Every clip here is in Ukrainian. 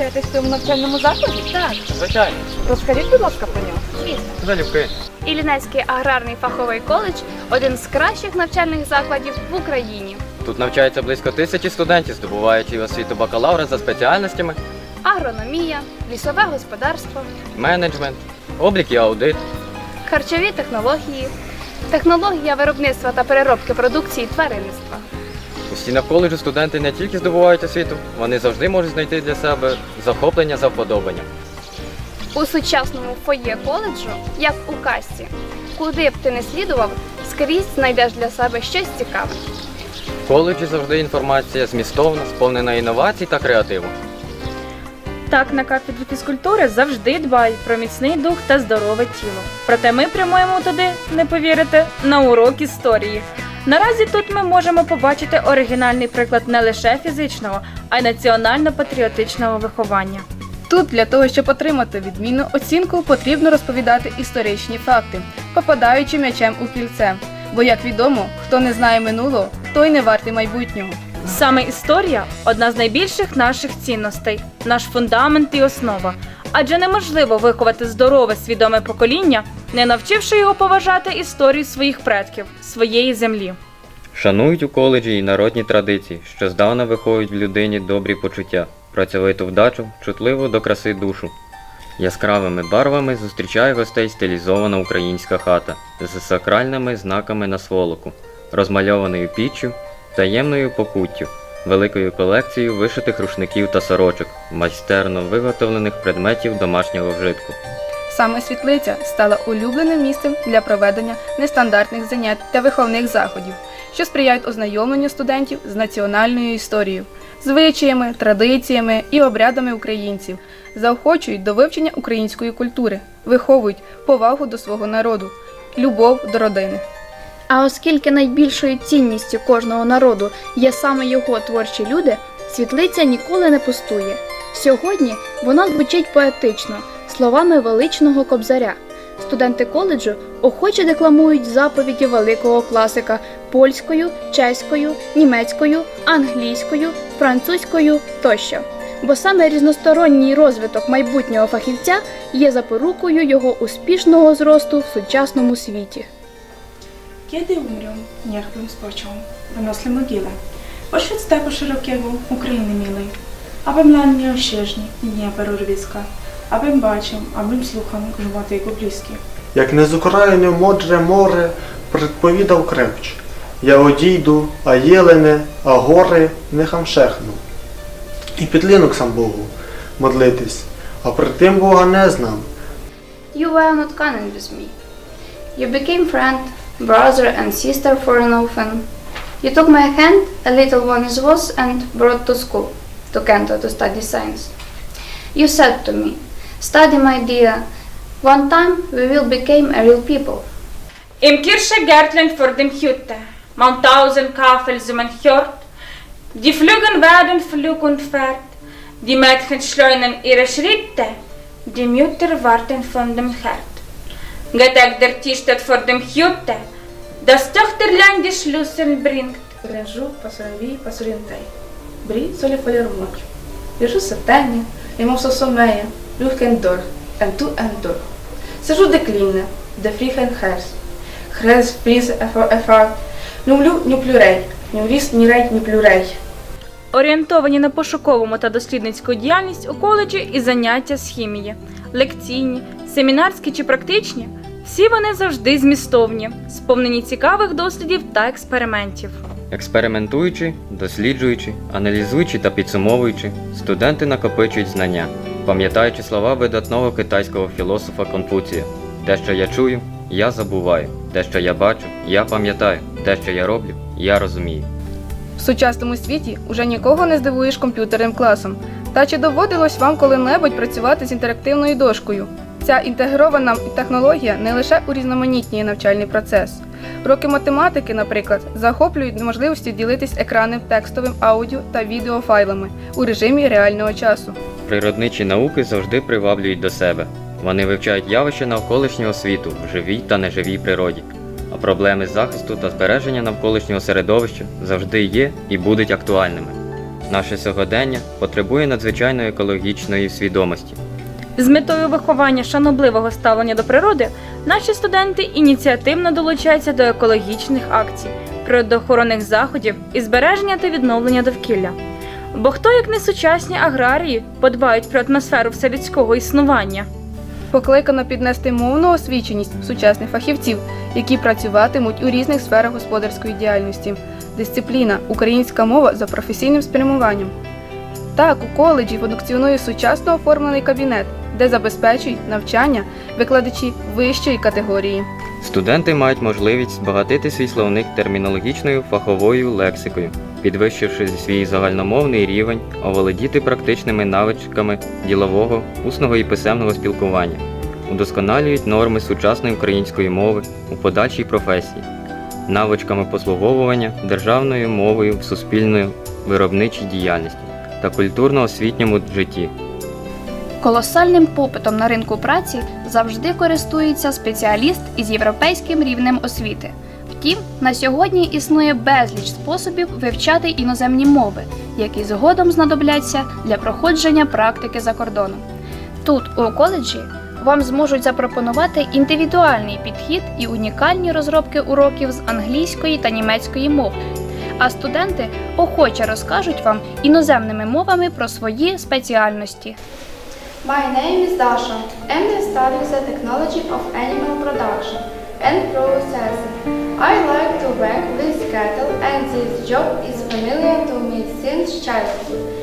навчаєтесь в цьому навчальному закладі? Так, Звичайно. Розкажіть, будь ласка, про нього. звісно. Залюбки. Іллінецький аграрний фаховий коледж один з кращих навчальних закладів в Україні. Тут навчається близько тисячі студентів, здобуваючи освіту бакалавра за спеціальностями Агрономія, лісове господарство, менеджмент, облік і аудит. харчові технології, технологія виробництва та переробки продукції тваринництва. У стінах коледжу студенти не тільки здобувають освіту, вони завжди можуть знайти для себе захоплення за вподобанням. У сучасному фоє коледжу, як у касті, куди б ти не слідував, скрізь знайдеш для себе щось цікаве. В коледжі завжди інформація змістовна, сповнена інновацій та креативу. Так, на кафедрі фізкультури завжди дбають про міцний дух та здорове тіло. Проте ми прямуємо туди, не повірите, на урок історії. Наразі тут ми можемо побачити оригінальний приклад не лише фізичного, а й національно-патріотичного виховання. Тут для того, щоб отримати відмінну оцінку, потрібно розповідати історичні факти, попадаючи м'ячем у кільце. Бо, як відомо, хто не знає минулого, той не вартий майбутнього. Саме історія одна з найбільших наших цінностей, наш фундамент і основа. Адже неможливо виховати здорове свідоме покоління, не навчивши його поважати історію своїх предків, своєї землі. Шанують у коледжі і народні традиції, що здавна виховують в людині добрі почуття, працьовиту вдачу, чутливу до краси душу. Яскравими барвами зустрічає гостей стилізована українська хата з сакральними знаками на сволоку, розмальованою піччю, таємною покуттю, великою колекцією вишитих рушників та сорочок, майстерно виготовлених предметів домашнього вжитку. Саме світлиця стала улюбленим місцем для проведення нестандартних занять та виховних заходів, що сприяють ознайомленню студентів з національною історією, звичаями, традиціями і обрядами українців, заохочують до вивчення української культури, виховують повагу до свого народу, любов до родини. А оскільки найбільшою цінністю кожного народу є саме його творчі люди, світлиця ніколи не пустує. Сьогодні вона звучить поетично, словами величного кобзаря. Студенти коледжу охоче декламують заповіді великого класика польською, чеською, німецькою, англійською, французькою тощо. Бо саме різносторонній розвиток майбутнього фахівця є запорукою його uspішного зросту в сучасному світі. Kiedy umrą, niech bym spoczął, wynosle mogile. Pośród stepu szerokiego Ukrainy milej, abym lan miał sieżni i nieba rurwiska, abym бачив, абим слухав гжувати його близькі. Як не з України модре море, предповідав кревч. Я одійду, а єлене, а гори не хамшехну. І підлинок сам Богу модлитись, а при тим Бога не знам. You were not cunning with me. You became friend, brother and sister for an orphan. You took my hand, a little one as was, and brought to school, to Canto to study science. You said to me, study my dear, one time we will become a real people. Im Kirche Gärtlein vor dem Hütte, Mauthausen Kafel summen hört, die Flügen werden Flug und Fahrt, die Mädchen schleunen ihre Schritte, die Mütter warten von dem Herd. Gedeckt der Tisch steht vor dem Hütte, das Töchterlein die Schlüssel bringt. Режу пасоровій пасорінтей. Брі солі фолірмоч. Віжу сатені, йому сосомеє, люхкен дор, енту ентур. Сижу декліне, де фріхен херс. Хрес фріз ефар, нюмлю ню плюрей, ню ріс ні рей ні плюрей. Орієнтовані на пошуковому та дослідницьку діяльність у коледжі і заняття з хімії, лекційні, семінарські чи практичні, всі вони завжди змістовні, сповнені цікавих дослідів та експериментів. Експериментуючи, досліджуючи, аналізуючи та підсумовуючи, студенти накопичують знання, пам'ятаючи слова видатного китайського філософа Конфуція. Те, що я чую, я забуваю. Те, що я бачу, я пам'ятаю. Те, що я роблю, я розумію. В сучасному світі уже нікого не здивуєш комп'ютерним класом. Та чи доводилось вам коли-небудь працювати з інтерактивною дошкою? Ця інтегрована технологія не лише урізноманітнює навчальний процес. Уроки математики, наприклад, захоплюють можливості ділитись екранним текстовим аудіо та відеофайлами у режимі реального часу. Природничі науки завжди приваблюють до себе. Вони вивчають явища навколишнього світу в живій та неживій природі. А проблеми захисту та збереження навколишнього середовища завжди є і будуть актуальними. Наше сьогодення потребує надзвичайної екологічної свідомості. З метою виховання шанобливого ставлення до природи наші студенти ініціативно долучаються до екологічних акцій, природоохоронних заходів і збереження та відновлення довкілля. Бо хто, як не сучасні аграрії, подбають про атмосферу вселюдського існування? Покликано піднести мовну освіченість сучасних фахівців, які працюватимуть у різних сферах господарської діяльності. Дисципліна українська мова за професійним спрямуванням. Так, у коледжі функціонує сучасно оформлений кабінет, де забезпечують навчання викладачі вищої категорії. Студенти мають можливість збагатити свій словник термінологічною фаховою лексикою, підвищивши свій загальномовний рівень, оволодіти практичними навичками ділового, усного і писемного спілкування, удосконалюють норми сучасної української мови у подальшій професії, навичками послуговування державною мовою в суспільної виробничій діяльності та культурно-освітньому житті. Колосальним попитом на ринку праці завжди користується спеціаліст із європейським рівнем освіти. Втім, на сьогодні існує безліч способів вивчати іноземні мови, які згодом знадобляться для проходження практики за кордоном. Тут, у коледжі, вам зможуть запропонувати індивідуальний підхід і унікальні розробки уроків з англійської та німецької мов. А студенти охоче розкажуть вам іноземними мовами про свої спеціальності. My name is Dasha and I study the technology of animal production and processing. I like to work with cattle and this job is familiar to me since childhood.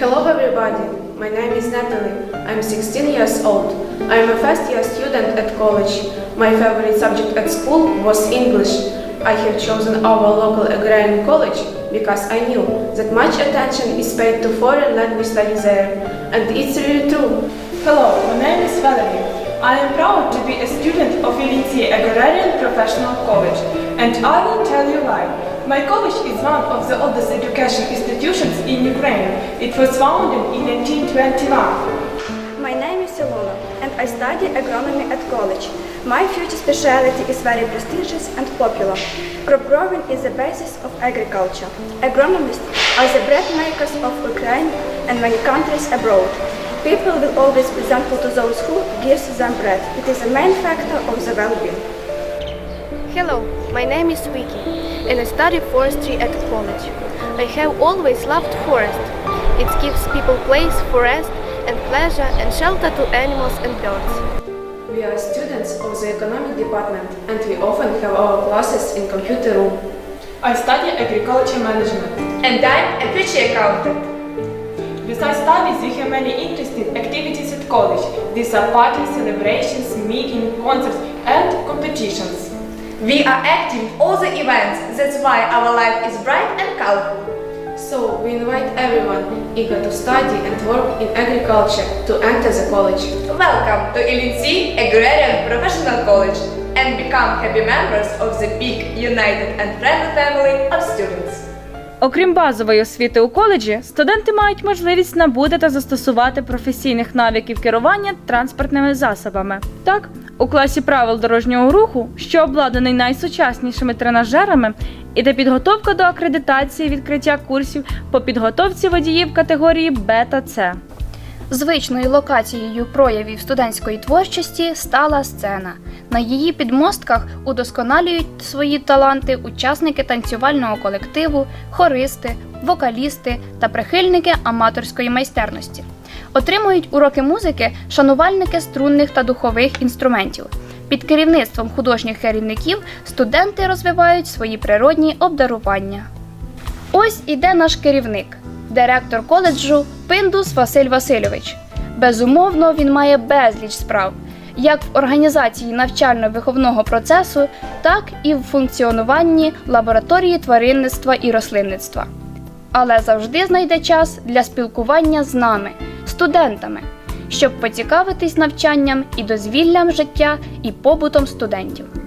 Hello everybody, my name is Natalie. I'm 16 years old. I'm a first year student at college. My favorite subject at school was English. I have chosen our local agrarian college because I knew that much attention is paid to foreign language study there. And it's really true. Hello, my name is Valerie. I am proud to be a student of Elite Agrarian Professional College, and I will tell you why. My college is one of the oldest education institutions in Ukraine. It was founded in 1921. I study agronomy at college. My future specialty is very prestigious and popular. Crop growing is the basis of agriculture. Agronomists are the bread makers of Ukraine and many countries abroad. People will always be thankful to those who gives them bread. It is a main factor of the well-being. Hello, my name is Vicky and I study forestry at college. I have always loved forest. It gives people place for rest and pleasure and shelter to animals and birds. We are students of the economic department and we often have our classes in computer room. I study agriculture management. And I'm a future accountant. Besides studies, we have many interesting activities at college. These are parties, celebrations, meetings, concerts, and competitions. We are active in all the events. That's why our life is bright and colorful. So we invite everyone eager to study and work in agriculture to enter the college. Welcome to LNC Agrarian Professional College and become happy members of the big, united and friendly family of students. Окрім базової освіти у коледжі, студенти мають можливість набути та застосувати професійних навиків керування транспортними засобами. Так, у класі правил дорожнього руху, що обладнаний найсучаснішими тренажерами, іде підготовка до акредитації відкриття курсів по підготовці водіїв категорії Б та С. Звичною локацією проявів студентської творчості стала сцена. На її підмостках удосконалюють свої таланти учасники танцювального колективу, хористи, вокалісти та прихильники аматорської майстерності. Отримують уроки музики шанувальники струнних та духових інструментів. Під керівництвом художніх керівників студенти розвивають свої природні обдарування. Ось іде наш керівник, директор коледжу Пиндус Василь Васильович. Безумовно, він має безліч справ, як в організації навчально-виховного процесу, так і в функціонуванні лабораторії тваринництва і рослинництва. Але завжди знайде час для спілкування з нами, студентами, щоб поцікавитись навчанням і дозвіллям життя і побутом студентів.